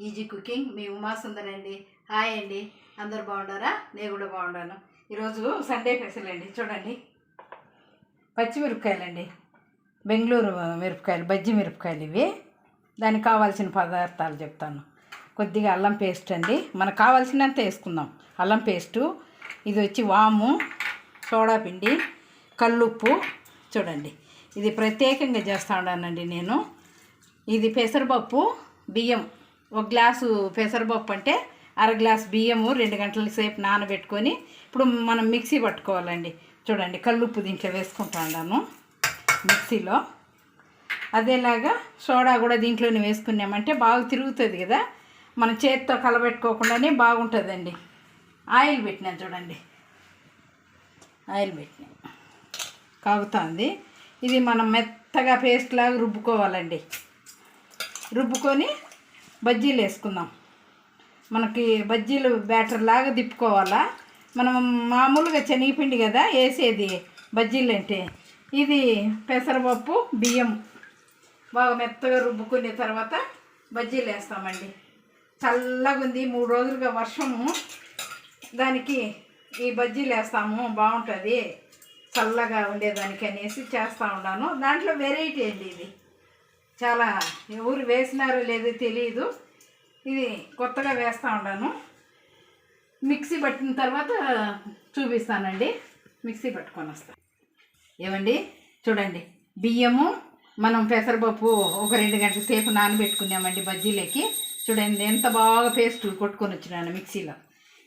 Easy cooking మీ ఉమా సుందర్ అండి hi అండి. అందరు బాగుండారా? నేను కూడా బాగున్నాను ఈరోజు సండే స్పెషల్ అండి. చూడండి. పచ్చిమిరపకాయలండి బెంగళూరు మిరపకాయలు బజ్జి మిరపకాయలు ఇవి. దానికి కావాల్సిన పదార్థాలు చెప్తాను. కొద్దిగా అల్లం పేస్ట్ అండి. మనకు కావాల్సినంత వేసుకుందాం. అల్లం పేస్టు ఇది వచ్చి వాము సోడా పిండి కల్లుప్పు. చూడండి. ఇది ప్రత్యేకంగా చేస్తా ఉన్నానండి నేను. ఇది పెసరపప్పు బియ్యం. ఒక గ్లాసు పెసరపప్పు అంటే అర గ్లాస్ బియ్యము రెండు గంటల సేపు నానబెట్టుకొని ఇప్పుడు మనం మిక్సీ పట్టుకోవాలండి. చూడండి కల్లుప్పు దీంట్లో వేసుకుంటా ఉన్నాను మిక్సీలో. అదేలాగా సోడా కూడా దీంట్లోనే వేసుకున్నామంటే బాగా తిరుగుతుంది కదా. మన చేతితో కలబెట్టుకోకుండానే బాగుంటుందండి. ఆయిల్ పెట్టినా చూడండి. ఆయిల్ పెట్టినా. కాగుతుంది. ఇది మనం మెత్తగా పేస్ట్ లాగా రుబ్బుకోవాలండి. రుబ్బుకొని బజ్జీలు వేసుకుందాం. మనకి బజ్జీలు బ్యాటర్ లాగా తిప్పుకోవాలా? మనం మామూలుగా శనగపిండి కదా వేసేది బజ్జీలు అంటే. ఇది పెసరపప్పు బియ్యం. బాగా మెత్తగా రుబ్బుకునే తర్వాత బజ్జీలు వేస్తామండి. చల్లగా ఉంది. మూడు రోజులుగా వర్షము. దానికి ఈ బజ్జీలు వేస్తాము. బాగుంటుంది. చల్లగా ఉండేదానికి అనేసి చేస్తూ ఉన్నాను. దాంట్లో వెరైటీ అండి ఇది. చాలా ఎవరు వేసినారో లేదో తెలియదు. ఇది కొత్తగా వేస్తూ ఉన్నాను. మిక్సీ పట్టిన తర్వాత చూపిస్తానండి. మిక్సీ పట్టుకొని వస్తాను ఏమండి? చూడండి. బియ్యము మనం పెసరపప్పు ఒక రెండు గంటల సేపు నానబెట్టుకున్నామండి బజ్జీలకి. చూడండి ఎంత బాగా పేస్ట్ కొట్టుకొని వచ్చినాను మిక్సీలో.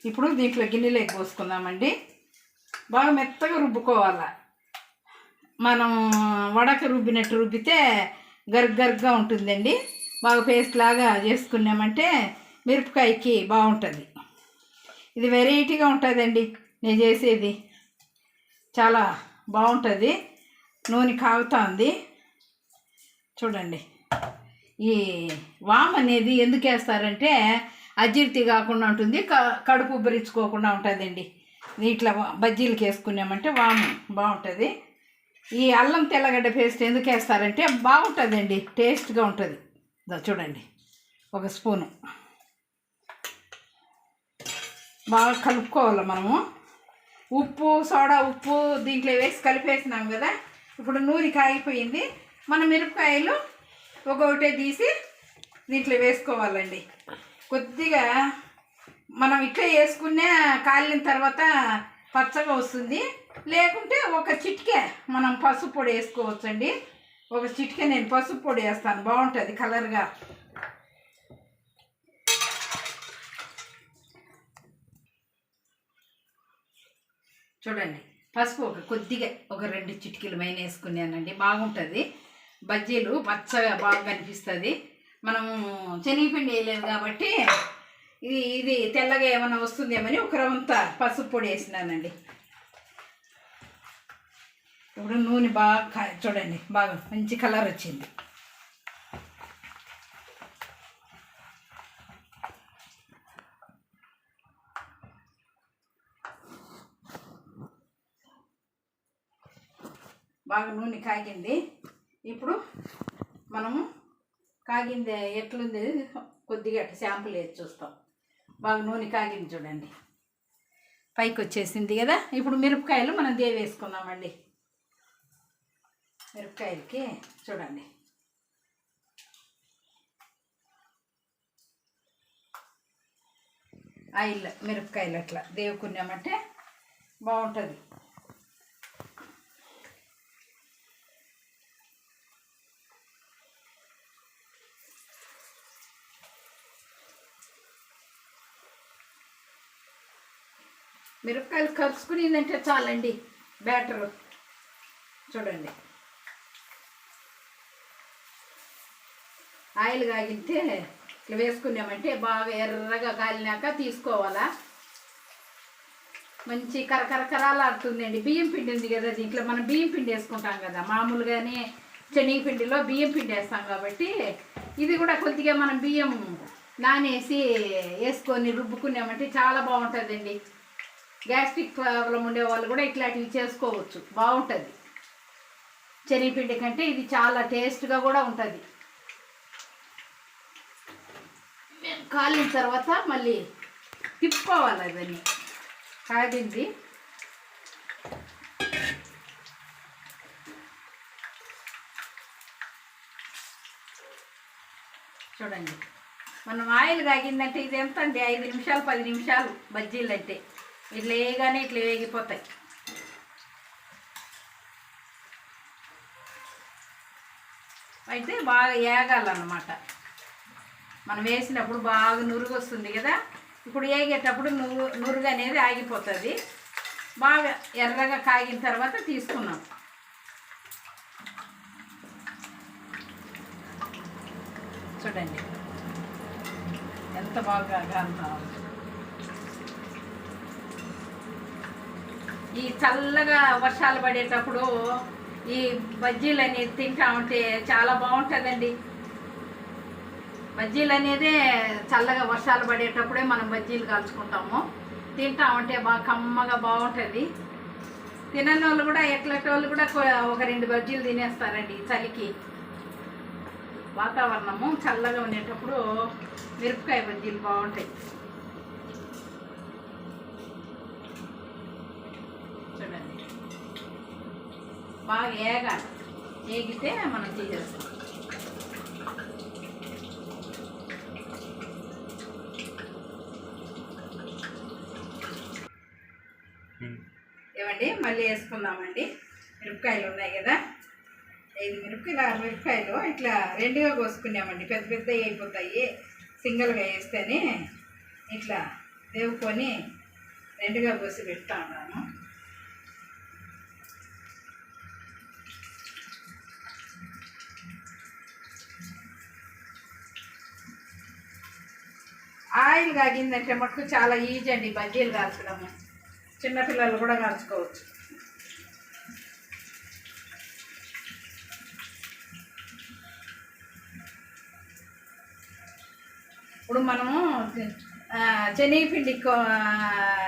ఇప్పుడు దీంట్లో గిన్నెలోకి పోసుకుందామండి. బాగా మెత్తగా రుబ్బుకోవాలి. మనం వడక రుబ్బినట్టు రుబ్బితే గర్గర్గా ఉంటుందండి. బాగా పేస్ట్ లాగా చేసుకున్నామంటే మిరపకాయకి బాగుంటుంది. ఇది వెరైటీగా ఉంటుందండి. నేను చేసేది చాలా బాగుంటుంది. నూనె కాగుతుంది. చూడండి. ఈ వామ్ అనేది ఎందుకు వేస్తారంటే అజీర్తి కాకుండా ఉంటుంది. క కడుపు ఉబ్బరించుకోకుండా ఉంటుందండి. ఇట్లా బజ్జీలకి వేసుకున్నామంటే వాము బాగుంటుంది. ఈ అల్లం తెల్లగడ్డ పేస్ట్ ఎందుకు వేస్తారంటే బాగుంటుందండి టేస్ట్గా ఉంటుంది. ఇదో చూడండి ఒక స్పూను. బాగా కలుపుకోవాలి మనము. ఉప్పు సోడా ఉప్పు దీంట్లో వేసి కలిపేసినాం కదా ఇప్పుడు నూరి కాగిపోయింది. మన మిరపకాయలు ఒక్కొక్కటే తీసి దీంట్లో వేసుకోవాలండి. కొద్దిగా మనం ఇట్లా వేసుకునే కాలిన తర్వాత పచ్చగా వస్తుంది. లేకుంటే ఒక చిటికే మనం పసుపు పొడి వేసుకోవచ్చండి. ఒక చిటికే నేను పసుపు పొడి వేస్తాను. బాగుంటుంది కలర్గా. చూడండి పసుపు ఒక కొద్దిగా ఒక రెండు చిటికీలు మైన వేసుకున్నానండి. బాగుంటుంది. బజ్జీలు పచ్చగా బాగా కనిపిస్తుంది. మనము శనగపిండి వేయలేదు కాబట్టి ఇది ఇది తెల్లగా ఏమైనా వస్తుందేమని ఒక రవంత పసుపు పొడి వేసినానండి. ఇప్పుడు నూనె బాగా కా- చూడండి బాగా మంచి కలర్ వచ్చింది. బాగా నూనె కాగింది. ఇప్పుడు మనము కాగింది ఎట్లుంది? కొద్దిగా అట్లా శాంపుల్ వేసి చూస్తాం. బాగా నూనె కాగింది చూడండి. పైకి వచ్చేసింది కదా? ఇప్పుడు మిరపకాయలు మనం దేవి వేసుకుందామండి మిరపకాయలకి చూడండి. ఆయిల్ మిరపకాయలు అట్లా. దేవుకున్నామంటే బాగుంటుంది. మిరపకాయలు కలుసుకుని కలుసుకునిందంటే చాలండి. బ్యాటరు. చూడండి. ఆయిల్ కాగితే ఇట్లా వేసుకున్నామంటే బాగా ఎర్రగా కాలినాక తీసుకోవాలా. మంచి కరకరకరాలాడుతుందండి. బియ్యం పిండి ఉంది కదా దీంట్లో మనం బియ్యం పిండి వేసుకుంటాం కదా. మామూలుగానే శనగపిండిలో బియ్యం పిండి వేస్తాం కాబట్టి ఇది కూడా కొద్దిగా మనం బియ్యం నానేసి వేసుకొని రుబ్బుకున్నామంటే చాలా బాగుంటుందండి. గ్యాస్ట్రిక్ ప్రాబ్లం ఉండే వాళ్ళు కూడా ఇట్లాంటివి చేసుకోవచ్చు. బాగుంటుంది. శనగపిండి కంటే ఇది చాలా టేస్ట్గా కూడా ఉంటుంది. కాలిన తర్వాత మళ్ళీ తిప్పుకోవాలి అదని. కాగింది. చూడండి. మనం ఆయిల్ కాగిందంటే ఇది ఎంత అండి? ఐదు నిమిషాలు పది నిమిషాలు బజ్జీలు అంటే ఇట్లా వేయగానే ఇట్లా వేగిపోతాయి. అయితే బాగా వేగాలన్నమాట మనం వేసినప్పుడు బాగా నురుగు వస్తుంది కదా? ఇప్పుడు వేగేటప్పుడు నువ్వు నురుగు అనేది ఆగిపోతుంది. బాగా ఎర్రగా కాగిన తర్వాత తీసుకున్నాం. చూడండి. ఎంత బాగా కాలుతాం ఈ చల్లగా వర్షాలు పడేటప్పుడు ఈ బజ్జీలని అనేది తింటా ఉంటే చాలా బాగుంటుందండి. బజ్జీలు అనేది చల్లగా వర్షాలు పడేటప్పుడే మనం బజ్జీలు కాల్చుకుంటాము. తింటామంటే బాగా కమ్మగా బాగుంటుంది. తినని వాళ్ళు కూడా ఎట్లాంటి వాళ్ళు కూడా ఒక రెండు బజ్జీలు తినేస్తారండి చలికి. వాతావరణము చల్లగా ఉండేటప్పుడు మిరపకాయ బజ్జీలు బాగుంటాయి. చూడండి. బాగా ఏగాలి. ఏగితే మనం తీసేస్తాం. ఏమండి మళ్ళీ వేసుకుందామండి. మిరపకాయలు ఉన్నాయి కదా. ఐదు మిరపకాయలు ఆరు మిరపకాయలు ఇట్లా రెండుగా కోసుకున్నామండి. పెద్ద పెద్దవి అయిపోతాయి. సింగిల్గా వేస్తేనే ఇట్లా దేవుకొని రెండుగా కోసి పెడతా ఉన్నాను ఆయిల్ కాగిందంటే మటుకు చాలా ఈజీ అండి. బజ్జీలు కాల్చడము. చిన్నపిల్లలు కూడా కాల్చుకోవచ్చు. ఇప్పుడు మనము ఆ, శనగపిండి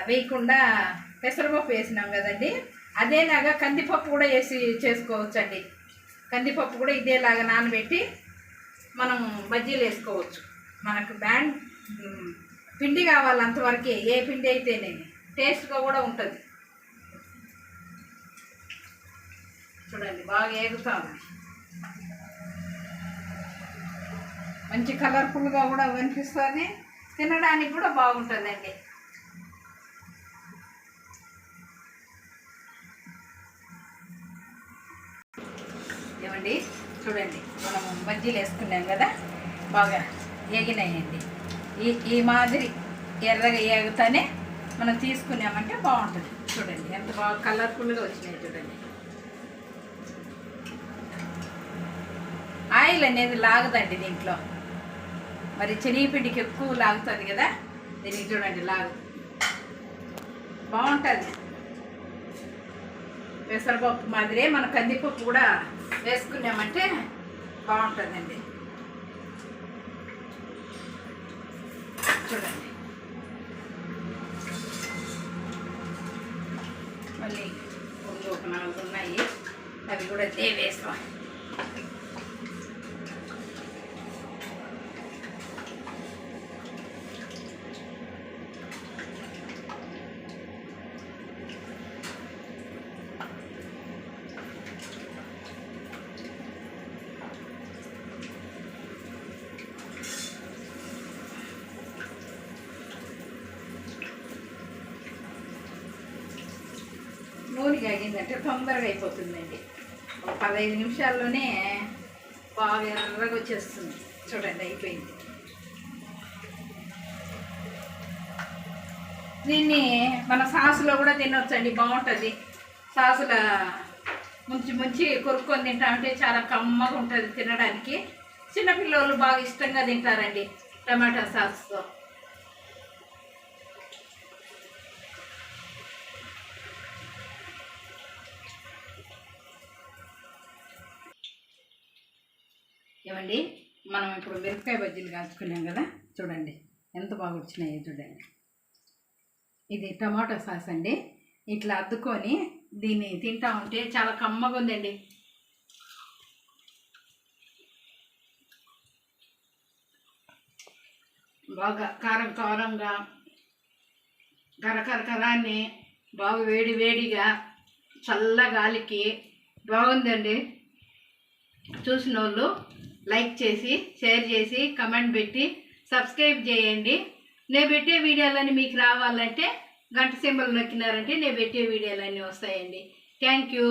వేయకుండా పెసరపప్పు వేసినాం కదండి. అదేలాగా కందిపప్పు కూడా వేసి చేసుకోవచ్చండి. కందిపప్పు కూడా ఇదేలాగా నానబెట్టి మనం బజ్జీలు వేసుకోవచ్చు. మనకు బ్యాండ్ పిండి కావాలి అంతవరకే ఏ పిండి అయితేనేమి. టేస్ట్గా కూడా ఉంటుంది. చూడండి బాగా ఏగుతా మంచి కలర్ఫుల్గా కూడా కనిపిస్తుంది. తినడానికి కూడా బాగుంటుందండి. ఏమండి? చూడండి మనం బజ్జీలు వేసుకున్నాం కదా బాగా ఎగినాయండి ఈ ఈ మాదిరి ఎర్రగా ఏగుతానే మనం తీసుకున్నామంటే బాగుంటుంది. చూడండి ఎంత బాగా కలర్ఫుల్గా వచ్చినాయి చూడండి. ఆయిల్ అనేది లాగదండి దీంట్లో. మరి శనగపిండికి ఎక్కువ లాగుతుంది కదా దీనికి చూడండి లాగు. బాగుంటుంది. పెసరపప్పు మాదిరే మన కందిపప్పు కూడా వేసుకున్నామంటే బాగుంటుందండి. చూడండి మళ్ళీ ముందు ఒక నాలుగు ఉన్నాయి అవి కూడా దేవేస్తాం నూనె కాగిందంటే తొందరగా అయిపోతుందండి ఒక పదహైదు నిమిషాల్లోనే బాగా ఎర్రగా వచ్చేస్తుంది. చూడండి అయిపోయింది. దీన్ని మన సాసులో కూడా తినొచ్చండి బాగుంటుంది. సాసుల ముంచి ముంచి కొరుక్కొని తింటామంటే చాలా కమ్మగా ఉంటుంది తినడానికి. చిన్నపిల్లలు బాగా ఇష్టంగా తింటారండి టమాటా సాస్తో. చూడండి. మనం ఇప్పుడు మిరపకాయ బజ్జీలు కాల్చుకున్నాం కదా? చూడండి. ఎంత బాగా వచ్చినాయో చూడండి. ఇది టమాటో సాస్ అండి. ఇట్లా అద్దుకొని దీన్ని తింటా ఉంటే చాలా కమ్మగా ఉందండి. బాగా కారం కారంగా కరకర కరాన్ని బాగా వేడి వేడిగా చల్ల గాలికి బాగుందండి. చూసిన వాళ్ళు లైక్ చేసి షేర్ చేసి కమెంట్ పెట్టి సబ్స్క్రైబ్ చేయండి. నేను పెట్టే వీడియోలన్నీ మీకు రావాలంటే గంట సింబల్ నొక్కినారంటే నేను పెట్టే వీడియోలన్నీ వస్తాయండి. Thank you.